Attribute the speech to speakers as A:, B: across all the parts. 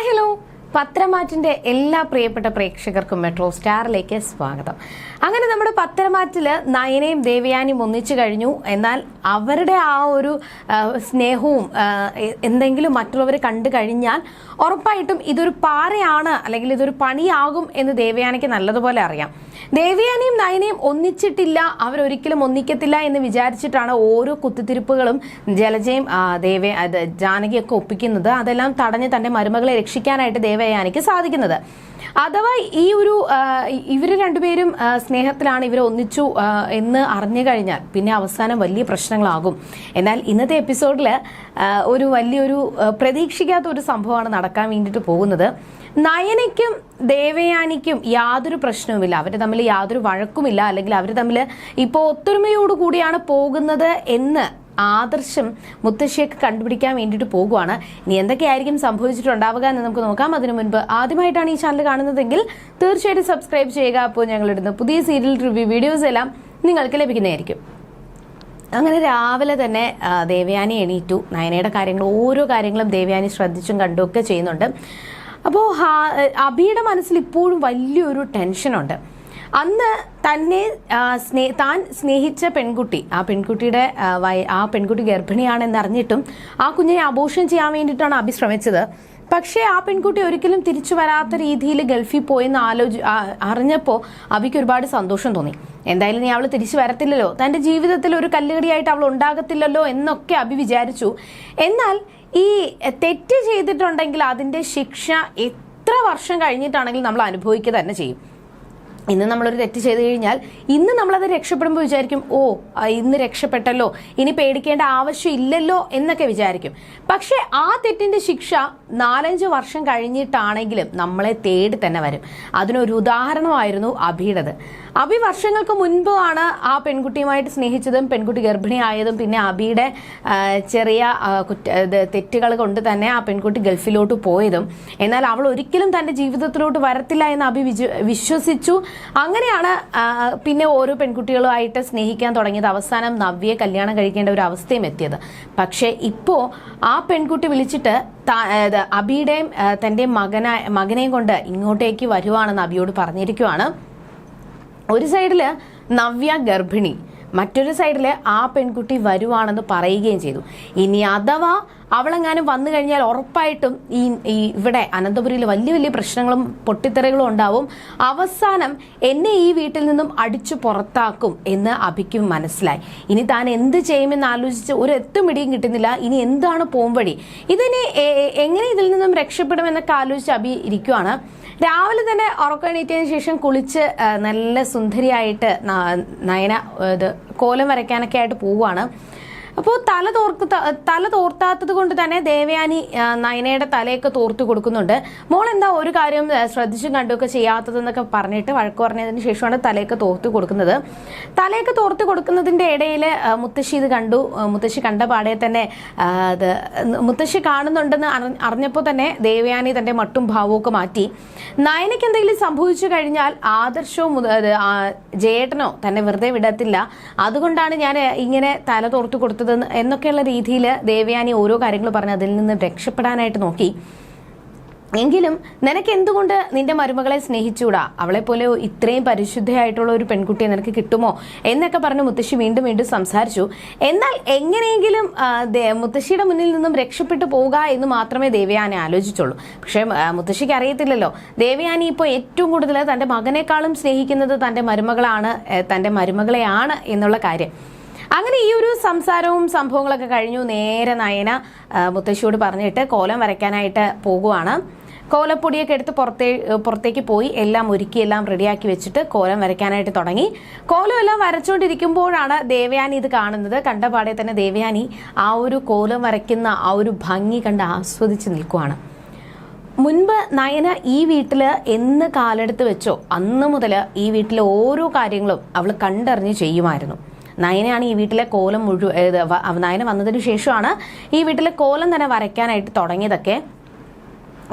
A: Hi hello പത്രമാറ്റിന്റെ എല്ലാ പ്രിയപ്പെട്ട പ്രേക്ഷകർക്കും മെട്രോ സ്റ്റാറിലേക്ക് സ്വാഗതം. അങ്ങനെ നമ്മുടെ പത്രമാറ്റിൽ നയനയും ദേവയാനിയും ഒന്നിച്ചു കഴിഞ്ഞു. എന്നാൽ അവരുടെ ആ ഒരു സ്നേഹവും എന്തെങ്കിലും മറ്റുള്ളവർ കണ്ടു കഴിഞ്ഞാൽ ഉറപ്പായിട്ടും ഇതൊരു പാറയാണ് അല്ലെങ്കിൽ ഇതൊരു പണിയാകും എന്ന് ദേവയാനിക്ക് നല്ലതുപോലെ അറിയാം. ദേവയാനിയും നയനയും ഒന്നിച്ചിട്ടില്ല. അവരൊരിക്കലും ഒന്നിക്കത്തില്ല എന്ന് വിചാരിച്ചിട്ടാണ് ഓരോ കുത്തിത്തിരിപ്പുകളും ജലജയും ദേവ ജാനകിയൊക്കെ ഒപ്പിക്കുന്നത്. അതെല്ലാം തടഞ്ഞ് തന്റെ മരുമകളെ രക്ഷിക്കാനായിട്ട് ദേവയാനിക്ക് സാധിക്കുന്നത്. അഥവാ ഈ ഒരു ഇവർ രണ്ടുപേരും സ്നേഹത്തിലാണ് ഇവർ ഒന്നിച്ചു എന്ന് അറിഞ്ഞു കഴിഞ്ഞാൽ പിന്നെ അവസാനം വലിയ പ്രശ്നങ്ങളാകും. എന്നാൽ ഇന്നത്തെ എപ്പിസോഡിൽ ഒരു വലിയൊരു പ്രതീക്ഷിക്കാത്ത ഒരു സംഭവമാണ് നടക്കാൻ വേണ്ടിയിട്ട് പോകുന്നത്. നയനയ്ക്കും ദേവയാനിക്കും യാതൊരു പ്രശ്നവുമില്ല. അവർ തമ്മിൽ യാതൊരു വഴക്കുമില്ല. അല്ലെങ്കിൽ അവർ തമ്മിൽ ഇപ്പോൾ ഒത്തൊരുമയോടുകൂടിയാണ് പോകുന്നത് എന്ന് ആദർശം മുത്തശ്ശിയൊക്കെ കണ്ടുപിടിക്കാൻ വേണ്ടിയിട്ട് പോകുവാണ്. ഇനി എന്തൊക്കെയായിരിക്കും സംഭവിച്ചിട്ടുണ്ടാവുക എന്ന് നമുക്ക് നോക്കാം. അതിനു മുൻപ് ആദ്യമായിട്ടാണ് ഈ ചാനൽ കാണുന്നതെങ്കിൽ തീർച്ചയായിട്ടും സബ്സ്ക്രൈബ് ചെയ്യുക. അപ്പോൾ ഞങ്ങളിടുന്ന പുതിയ സീരിയൽ റിവ്യൂ വീഡിയോസ് എല്ലാം നിങ്ങൾക്ക് ലഭിക്കുന്നതായിരിക്കും. അങ്ങനെ രാവിലെ തന്നെ ദേവയാനി എണീറ്റു. നയനയുടെ കാര്യങ്ങൾ ഓരോ കാര്യങ്ങളും ദേവയാനി ശ്രദ്ധിച്ചും കണ്ടും ഒക്കെ ചെയ്യുന്നുണ്ട്. അപ്പോൾ അബിയുടെ മനസ്സിൽ ഇപ്പോഴും വലിയൊരു ടെൻഷനുണ്ട്. അന്ന് തന്നെ സ്നേ താൻ സ്നേഹിച്ച പെൺകുട്ടി ആ പെൺകുട്ടിയുടെ ആ, പെൺകുട്ടി ഗർഭിണിയാണെന്ന് അറിഞ്ഞിട്ടും ആ കുഞ്ഞിനെ അബോഷൻ ചെയ്യാൻ വേണ്ടിയിട്ടാണ് അഭി ശ്രമിച്ചത്. പക്ഷേ ആ പെൺകുട്ടി ഒരിക്കലും തിരിച്ചു വരാത്ത രീതിയിൽ ഗൾഫിൽ പോയെന്ന് ആലോചി അറിഞ്ഞപ്പോൾ അബിക്ക് ഒരുപാട് സന്തോഷം തോന്നി. എന്തായാലും നീ അവൾ തിരിച്ചു വരത്തില്ലല്ലോ. തന്റെ ജീവിതത്തിൽ ഒരു കല്ലുകടിയായിട്ട് അവൾ ഉണ്ടാകത്തില്ലല്ലോ എന്നൊക്കെ അബി വിചാരിച്ചു. എന്നാൽ ഈ തെറ്റ് ചെയ്തിട്ടുണ്ടെങ്കിൽ അതിന്റെ ശിക്ഷ എത്ര വർഷം കഴിഞ്ഞിട്ടാണെങ്കിലും നമ്മൾ അനുഭവിക്കുക തന്നെ ചെയ്യും. ഇന്ന് നമ്മളൊരു തെറ്റ് ചെയ്തു കഴിഞ്ഞാൽ ഇന്ന് നമ്മളത് രക്ഷപ്പെടുമ്പോൾ വിചാരിക്കും ഓ ഇന്ന് രക്ഷപ്പെട്ടല്ലോ ഇനി പേടിക്കേണ്ട ആവശ്യമില്ലല്ലോ എന്നൊക്കെ വിചാരിക്കും. പക്ഷേ ആ തെറ്റിന്റെ ശിക്ഷ നാലഞ്ച് വർഷം കഴിഞ്ഞിട്ടാണെങ്കിലും നമ്മളെ തേടി തന്നെ വരും. അതിനൊരു ഉദാഹരണമായിരുന്നു അഭിയുടേത്. അഭി വർഷങ്ങൾക്ക് മുൻപാണ് ആ പെൺകുട്ടിയുമായിട്ട് സ്നേഹിച്ചതും പെൺകുട്ടി ഗർഭിണിയായതും പിന്നെ അബിയുടെ ആ, ചെറിയ കുറ്റ തെറ്റുകൾ കൊണ്ട് തന്നെ ആ പെൺകുട്ടി ഗൾഫിലോട്ട് പോയതും. എന്നാൽ അവൾ ഒരിക്കലും തന്റെ ജീവിതത്തിലോട്ട് വരത്തില്ല എന്ന് അഭി വിശ്വസിച്ചു. അങ്ങനെയാണ് പിന്നെ ഓരോ പെൺകുട്ടികളുമായിട്ട് സ്നേഹിക്കാൻ തുടങ്ങിയത്. അവസാനം നവ്യയെ കല്യാണം കഴിക്കേണ്ട ഒരു അവസ്ഥയും എത്തിയത്. പക്ഷേ ഇപ്പോൾ ആ പെൺകുട്ടി വിളിച്ചിട്ട് അബിയുടെയും തന്റെ മകനായ മകനെയും കൊണ്ട് ഇങ്ങോട്ടേക്ക് വരുവാണെന്ന് അബിയോട് പറഞ്ഞിരിക്കുവാണ്. ഒരു സൈഡിൽ നവ്യ ഗർഭിണി മറ്റൊരു സൈഡിൽ ആ പെൺകുട്ടി വരുവാണെന്ന് പറയുകയും ചെയ്തു. ഇനി അഥവാ അവളെങ്ങാനും വന്നു കഴിഞ്ഞാൽ ഉറപ്പായിട്ടും ഈ ഇവിടെ അനന്തപുരിയിൽ വലിയ വലിയ പ്രശ്നങ്ങളും പൊട്ടിത്തെറികളും ഉണ്ടാവും. അവസാനം എന്നെ ഈ വീട്ടിൽ നിന്നും അടിച്ചു പുറത്താക്കും എന്ന് അഭിക്കും മനസ്സിലായി. ഇനി താൻ എന്ത് ചെയ്യുമെന്ന് ആലോചിച്ച് ഒരു എത്തുമിടിയും കിട്ടുന്നില്ല. ഇനി എന്താണ് പോംവഴി? ഇതിനി എങ്ങനെ ഇതിൽ നിന്നും രക്ഷപ്പെടുമെന്നൊക്കെ ആലോചിച്ച് അഭി ഇരിക്കുവാണ്. രാവിലെ തന്നെ ഉറക്കണീറ്റതിന് ശേഷം കുളിച്ച് നല്ല സുന്ദരിയായിട്ട് നയന ഇത് കോലം വരയ്ക്കാനൊക്കെ ആയിട്ട് പോവുകയാണ് അപ്പോൾ തല തോർക്ക് തല തോർത്താത്തത് കൊണ്ട് തന്നെ ദേവയാനി നയനയുടെ തലയൊക്കെ തോർത്ത് കൊടുക്കുന്നുണ്ട്. മോൾ എന്താ ഒരു കാര്യം ശ്രദ്ധിച്ചു കണ്ടുമൊക്കെ ചെയ്യാത്തതെന്നൊക്കെ പറഞ്ഞിട്ട് വഴക്ക് പറഞ്ഞതിന് ശേഷമാണ് തലയൊക്കെ തോർത്തു കൊടുക്കുന്നത്. തലയൊക്കെ തോർത്തു കൊടുക്കുന്നതിന്റെ ഇടയിൽ മുത്തശ്ശി ഇത് കണ്ടു. മുത്തശ്ശി കണ്ട പാടെ തന്നെ അത് മുത്തശ്ശി കാണുന്നുണ്ടെന്ന് അറിഞ്ഞപ്പോൾ തന്നെ ദേവയാനി തന്റെ മട്ടും ഭാവവും മാറ്റി. നയനയ്ക്ക് എന്തെങ്കിലും സംഭവിച്ചു കഴിഞ്ഞാൽ ആദർശവും ജയേട്ടനോ തന്നെ വെറുതെ വിടത്തില്ല. അതുകൊണ്ടാണ് ഞാൻ ഇങ്ങനെ തല തോർത്തു കൊടുത്തത്. എന്നൊക്കെയുള്ള രീതിയിൽ ദേവയാനി ഓരോ കാര്യങ്ങൾ പറഞ്ഞ് അതിൽ നിന്ന് രക്ഷപ്പെടാനായിട്ട് നോക്കി. എങ്കിലും നിനക്ക് എന്തുകൊണ്ട് നിന്റെ മരുമകളെ സ്നേഹിച്ചുകൂടാ അവളെ പോലെ ഇത്രയും പരിശുദ്ധയായിട്ടുള്ള ഒരു പെൺകുട്ടിയെ നിനക്ക് കിട്ടുമോ? എന്നൊക്കെ പറഞ്ഞ് മുത്തശ്ശി വീണ്ടും വീണ്ടും സംസാരിച്ചു. എന്നാൽ എങ്ങനെയെങ്കിലും മുത്തശ്ശിയുടെ മുന്നിൽ നിന്നും രക്ഷപ്പെട്ടു പോവുക എന്ന് മാത്രമേ ദേവയാനി ആലോചിച്ചുള്ളൂ. പക്ഷേ മുത്തശ്ശിക്ക് അറിയത്തില്ലല്ലോ. ദേവയാനി ഇപ്പോൾ ഏറ്റവും കൂടുതൽ തന്റെ മകനേക്കാളും സ്നേഹിക്കുന്നത് തന്റെ മരുമകളാണ് തന്റെ മരുമകളെയാണ് എന്നുള്ള കാര്യം. അങ്ങനെ ഈ ഒരു സംസാരവും സംഭവങ്ങളൊക്കെ കഴിഞ്ഞു. നേരെ നയന മുത്തശ്ശിയോട് പറഞ്ഞിട്ട് കോലം വരയ്ക്കാനായിട്ട് പോകുവാണ്. കോലപ്പൊടിയൊക്കെ എടുത്ത് പുറത്തേ പുറത്തേക്ക് പോയി എല്ലാം ഒരുക്കി എല്ലാം റെഡിയാക്കി വെച്ചിട്ട് കോലം വരയ്ക്കാനായിട്ട് തുടങ്ങി. കോലം എല്ലാം വരച്ചുകൊണ്ടിരിക്കുമ്പോഴാണ് ദേവയാനി ഇത് കാണുന്നത്. കണ്ടപാടെ തന്നെ ദേവയാനി ആ ഒരു കോലം വരയ്ക്കുന്ന ആ ഒരു ഭംഗി കണ്ട് ആസ്വദിച്ച് നിൽക്കുവാണ്. മുൻപ് നയന ഈ വീട്ടിൽ എന്ന് കാലെടുത്ത് വെച്ചോ അന്ന് മുതൽ ഈ വീട്ടിലെ ഓരോ കാര്യങ്ങളും അവൾ കണ്ടറിഞ്ഞ് ചെയ്യുമായിരുന്നു. നയനയാണ് ഈ വീട്ടിലെ കോലം മുഴുവൻ നയന വന്നതിന് ശേഷമാണ് ഈ വീട്ടിലെ കോലം തന്നെ വരയ്ക്കാനായിട്ട് തുടങ്ങിയതൊക്കെ.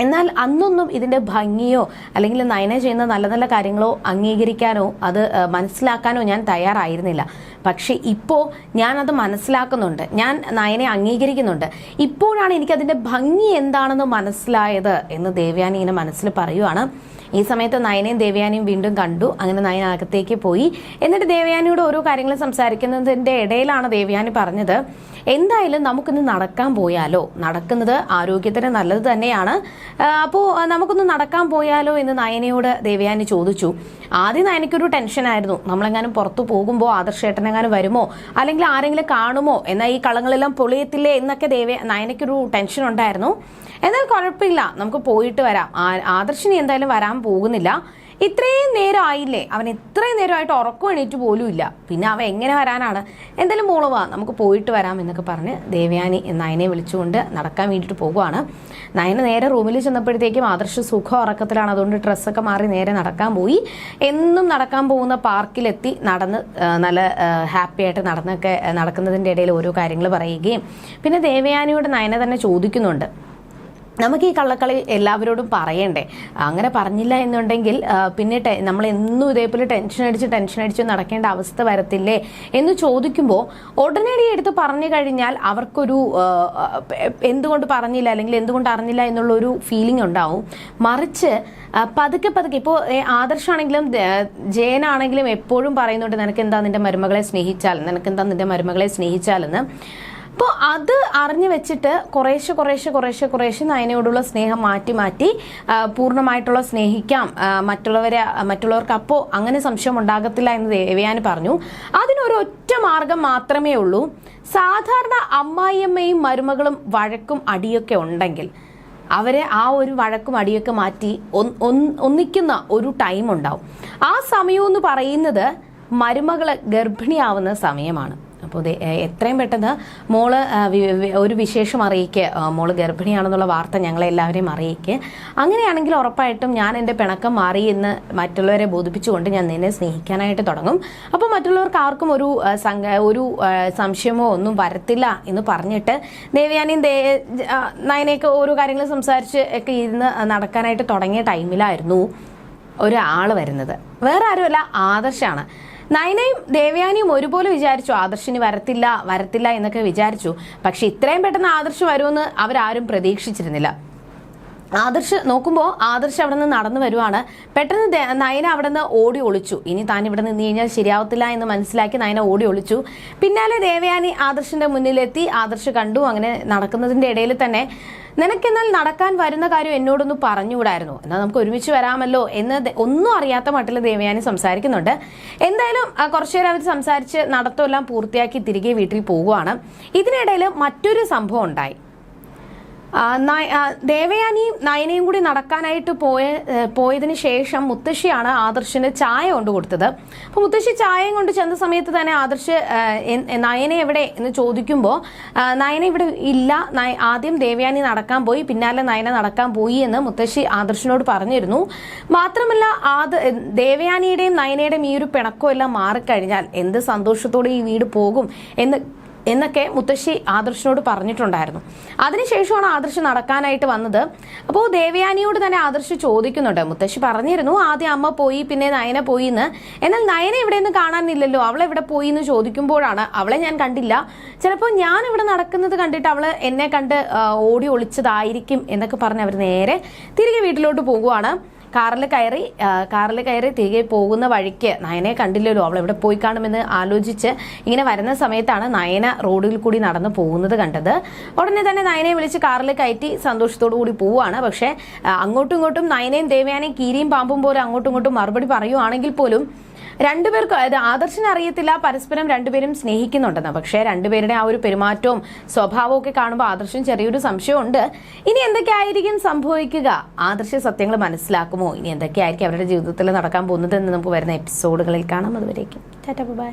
A: എന്നാൽ അന്നൊന്നും ഇതിന്റെ ഭംഗിയോ അല്ലെങ്കിൽ നയന ചെയ്യുന്ന നല്ല നല്ല കാര്യങ്ങളോ അംഗീകരിക്കാനോ അത് മനസ്സിലാക്കാനോ ഞാൻ തയ്യാറായിരുന്നില്ല. പക്ഷെ ഇപ്പോൾ ഞാനത് മനസ്സിലാക്കുന്നുണ്ട്. ഞാൻ നയനെ അംഗീകരിക്കുന്നുണ്ട്. ഇപ്പോഴാണ് എനിക്കതിന്റെ ഭംഗി എന്താണെന്ന് മനസ്സിലായത് എന്ന് ദേവയാനി ഇങ്ങനെ മനസ്സിൽ പറയുവാണ്. ഈ സമയത്ത് നയനയും ദേവയാനിയും വീണ്ടും കണ്ടു. അങ്ങനെ നയന അകത്തേക്ക് പോയി. എന്നിട്ട് ദേവയാനിയോട് ഓരോ കാര്യങ്ങൾ സംസാരിക്കുന്നതിന്റെ ഇടയിലാണ് ദേവയാനി പറഞ്ഞത്. എന്തായാലും നമുക്കിന്ന് നടക്കാൻ പോയാലോ? നടക്കുന്നത് ആരോഗ്യത്തിന് നല്ലത് തന്നെയാണ്. അപ്പോൾ നമുക്കൊന്ന് നടക്കാൻ പോയാലോ എന്ന് നയനയോട് ദേവയാനി ചോദിച്ചു. ആദ്യം നയനയ്ക്കൊരു ടെൻഷനായിരുന്നു. നമ്മളെങ്ങാനും പുറത്തു പോകുമ്പോൾ ആദർശേട്ടനെങ്ങാനും വരുമോ? അല്ലെങ്കിൽ ആരെങ്കിലും കാണുമോ? എന്നാൽ ഈ കളങ്ങളെല്ലാം പൊളിയത്തില്ലേ എന്നൊക്കെ ദേവ നയനയ്ക്കൊരു ടെൻഷൻ ഉണ്ടായിരുന്നു. എന്നാൽ കുഴപ്പമില്ല. നമുക്ക് പോയിട്ട് വരാം. ആദർശിനി എന്തായാലും വരാൻ പോകുന്നില്ല. ഇത്രയും നേരം ആയില്ലേ? അവൻ ഇത്രയും നേരമായിട്ട് ഉറക്കം എണീറ്റ് പോലും ഇല്ല. പിന്നെ അവൻ എങ്ങനെ വരാനാണ്? എന്തായാലും മോൾ നമുക്ക് പോയിട്ട് വരാം എന്നൊക്കെ പറഞ്ഞ് ദേവയാനി നയനെ വിളിച്ചുകൊണ്ട് നടക്കാൻ വേണ്ടിയിട്ട് പോകുവാണ് നയന നേരെ റൂമിൽ ചെന്നപ്പോഴത്തേക്കും ആദർശ സുഖ ഉറക്കത്തിലാണ്. അതുകൊണ്ട് ഡ്രസ്സൊക്കെ മാറി നേരെ നടക്കാൻ പോയി. എന്നും നടക്കാൻ പോകുന്ന പാർക്കിലെത്തി നടന്ന് നല്ല ഹാപ്പി ആയിട്ട് നടന്നൊക്കെ നടക്കുന്നതിന്റെ ഇടയിൽ ഓരോ കാര്യങ്ങൾ പറയുകയും പിന്നെ ദേവയാനിയോട് നയന തന്നെ ചോദിക്കുന്നുണ്ട്. നമുക്ക് ഈ കള്ളക്കളി എല്ലാവരോടും പറയണ്ടേ? അങ്ങനെ പറഞ്ഞില്ല എന്നുണ്ടെങ്കിൽ പിന്നെ നമ്മൾ എന്നും ഇതേപോലെ ടെൻഷൻ അടിച്ച് ടെൻഷൻ അടിച്ച് നടക്കേണ്ട അവസ്ഥ വരത്തില്ലേ എന്ന് ചോദിക്കുമ്പോൾ ഉടനടി എടുത്ത് പറഞ്ഞു കഴിഞ്ഞാൽ അവർക്കൊരു എന്തുകൊണ്ട് പറഞ്ഞില്ല അല്ലെങ്കിൽ എന്തുകൊണ്ട് അറിഞ്ഞില്ല എന്നുള്ളൊരു ഫീലിംഗ് ഉണ്ടാവും. മറിച്ച് പതുക്കെ പതുക്കെ ഇപ്പോൾ ആദർശാണെങ്കിലും ജയനാണെങ്കിലും എപ്പോഴും പറയുന്നുണ്ട് നിനക്ക് എന്താ നിന്റെ മരുമകളെ സ്നേഹിച്ചാൽ? നിനക്ക് എന്താ നിന്റെ മരുമകളെ സ്നേഹിച്ചാലെന്ന്. അപ്പോൾ അത് അറിഞ്ഞു വെച്ചിട്ട് കുറേശ്ശെ കുറേശ്ശെ കുറേശ്ശെ കുറേശ്ശെ നയനയോടുള്ള സ്നേഹം മാറ്റി മാറ്റി പൂർണമായിട്ടുള്ള സ്നേഹിക്കാം. മറ്റുള്ളവരെ മറ്റുള്ളവർക്ക് അപ്പോൾ അങ്ങനെ സംശയം ഉണ്ടാകത്തില്ല എന്ന് ദേവയാനി പറഞ്ഞു. അതിനൊരു ഒറ്റ മാർഗം മാത്രമേ ഉള്ളൂ. സാധാരണ അമ്മായിയമ്മയും മരുമകളും വഴക്കും അടിയൊക്കെ ഉണ്ടെങ്കിൽ അവരെ ആ ഒരു വഴക്കും അടിയൊക്കെ മാറ്റി ഒന്ന്- ഒന്ന് ഒന്നിക്കുന്ന ഒരു ടൈം ഉണ്ടാവും. ആ സമയം എന്ന് പറയുന്നത് മരുമകൾ ഗർഭിണിയാവുന്ന സമയമാണ്. അപ്പോൾ എത്രയും പെട്ടെന്ന് മോൾ ഒരു വിശേഷം അറിയിക്കുക മോൾ ഗർഭിണിയാണെന്നുള്ള വാർത്ത ഞങ്ങളെ എല്ലാവരെയും അറിയിക്കുക അങ്ങനെയാണെങ്കിൽ ഉറപ്പായിട്ടും ഞാൻ എന്റെ പിണക്കം മാറി എന്ന് മറ്റുള്ളവരെ ബോധിപ്പിച്ചുകൊണ്ട് ഞാൻ നിന്നെ സ്നേഹിക്കാനായിട്ട് തുടങ്ങും. അപ്പോൾ മറ്റുള്ളവർക്ക് ആർക്കും ഒരു സംഘ ഒരു സംശയമോ ഒന്നും വരത്തില്ല എന്ന് പറഞ്ഞിട്ട് ദേവയാനിയും ദേ നയനയൊക്കെ ഓരോ കാര്യങ്ങൾ സംസാരിച്ച് ഒക്കെ ഇരുന്ന് നടക്കാനായിട്ട് തുടങ്ങിയ ടൈമിലായിരുന്നു ഒരാൾ വരുന്നത്. വേറെ ആരുമല്ല ആദർശാണ്. നയനയും ദേവയാനിയും ഒരുപോലെ വിചാരിച്ചു ആദർശിന് വരത്തില്ല വരത്തില്ല എന്നൊക്കെ വിചാരിച്ചു. പക്ഷെ ഇത്രയും പെട്ടെന്ന് ആദർശ് വരുമെന്ന് അവരാരും പ്രതീക്ഷിച്ചിരുന്നില്ല. ആദർശ് നോക്കുമ്പോൾ ആദർശ് അവിടെ നിന്ന് നടന്നു വരുവാണ്. പെട്ടെന്ന് നയന അവിടെ നിന്ന് ഓടി ഒളിച്ചു. ഇനി താൻ ഇവിടെ നിന്ന് കഴിഞ്ഞാൽ ശരിയാവത്തില്ല എന്ന് മനസ്സിലാക്കി നയന ഓടി ഒളിച്ചു. പിന്നാലെ ദേവയാനി ആദർശിന്റെ മുന്നിലെത്തി. ആദർശ് കണ്ടു അങ്ങനെ നടക്കുന്നതിന്റെ ഇടയിൽ തന്നെ നിനക്കെന്നാൽ നടക്കാൻ വരുന്ന കാര്യം എന്നോടൊന്ന് പറഞ്ഞുകൂടായിരുന്നു. എന്നാൽ നമുക്ക് ഒരുമിച്ച് വരാമല്ലോ എന്ന് ഒന്നും അറിയാത്ത മട്ടിൽ ദേവയാനി സംസാരിക്കുന്നുണ്ട്. എന്തായാലും കുറച്ചു നേരം അവർ സംസാരിച്ച് നടത്തമെല്ലാം പൂർത്തിയാക്കി തിരികെ വീട്ടിൽ പോകുവാണ് ഇതിനിടയിൽ മറ്റൊരു സംഭവം ഉണ്ടായി. ദേവയാനിയും നയനയും കൂടി നടക്കാനായിട്ട് പോയ പോയതിനു ശേഷം മുത്തശ്ശിയാണ് ആദർശിന് ചായ കൊണ്ട് കൊടുത്തത്. അപ്പോൾ മുത്തശ്ശി ചായയും കൊണ്ട് ചെന്ന സമയത്ത് തന്നെ ആദർശ് നയനെ എവിടെ എന്ന് ചോദിക്കുമ്പോൾ നയന ഇവിടെ ഇല്ല ആദ്യം ദേവയാനി നടക്കാൻ പോയി പിന്നാലെ നയന നടക്കാൻ പോയി എന്ന് മുത്തശ്ശി ആദർശിനോട് പറഞ്ഞിരുന്നു. മാത്രമല്ല ആദ ദേവയാനിയുടെയും നയനയുടെയും ഈ ഒരു പിണക്കമെല്ലാം മാറിക്കഴിഞ്ഞാൽ എന്ത് സന്തോഷത്തോടെ ഈ വീട് പോകും എന്ന് എന്നൊക്കെ മുത്തശ്ശി ആദർശിനോട് പറഞ്ഞിട്ടുണ്ടായിരുന്നു. അതിനുശേഷമാണ് ആദർശ് നടക്കാനായിട്ട് വന്നത്. അപ്പോൾ ദേവയാനിയോട് തന്നെ ആദർശ് ചോദിക്കുന്നുണ്ട്. മുത്തശ്ശി പറഞ്ഞിരുന്നു ആദ്യം അമ്മ പോയി പിന്നെ നയന പോയി എന്ന് എന്നാൽ നയന ഇവിടെ നിന്ന് കാണാനില്ലല്ലോ. അവൾ എവിടെ പോയി എന്ന് ചോദിക്കുമ്പോഴാണ് അവളെ ഞാൻ കണ്ടില്ല. ചിലപ്പോൾ ഞാൻ ഇവിടെ നടക്കുന്നത് കണ്ടിട്ട് അവൾ എന്നെ കണ്ട് ഓടി ഒളിച്ചതായിരിക്കും എന്നൊക്കെ പറഞ്ഞ് അവർ നേരെ തിരികെ വീട്ടിലോട്ട് പോകുവാണ്. കാറിൽ കയറി കാറിൽ കയറി തിരികെ പോകുന്ന വഴിക്ക് നയനെ കണ്ടില്ലല്ലോ. അവൾ എവിടെ പോയി കാണുമെന്ന് ആലോചിച്ച് ഇങ്ങനെ വരുന്ന സമയത്താണ് നയന റോഡിൽ കൂടി നടന്നു പോകുന്നത് കണ്ടത്. ഉടനെ തന്നെ നയനെ വിളിച്ച് കാറിൽ കയറ്റി സന്തോഷത്തോടു കൂടി പോവുകയാണ്. പക്ഷേ അങ്ങോട്ടും ഇങ്ങോട്ടും നയനയും ദേവയാനയും കീരിയും പാമ്പും പോലെ അങ്ങോട്ടും ഇങ്ങോട്ടും മറുപടി പറയുവാണെങ്കിൽ പോലും രണ്ടുപേർക്ക് അതായത് ആദർശന അറിയത്തില്ല പരസ്പരം രണ്ടുപേരും സ്നേഹിക്കുന്നുണ്ടെന്ന്. പക്ഷേ രണ്ടുപേരുടെ ആ ഒരു പെരുമാറ്റവും സ്വഭാവവും ഒക്കെ കാണുമ്പോൾ ആദർശം ചെറിയൊരു സംശയമുണ്ട്. ഇനി എന്തൊക്കെ ആയിരിക്കും സംഭവിക്കുക? ആദർശ സത്യങ്ങൾ മനസ്സിലാക്കുമോ? ഇനി എന്തൊക്കെയായിരിക്കും അവരുടെ ജീവിതത്തിൽ നടക്കാൻ പോകുന്നത് എന്ന് നമുക്ക് വരുന്ന എപ്പിസോഡുകളിൽ കാണാം. അതുവരേക്കും. Tata bye.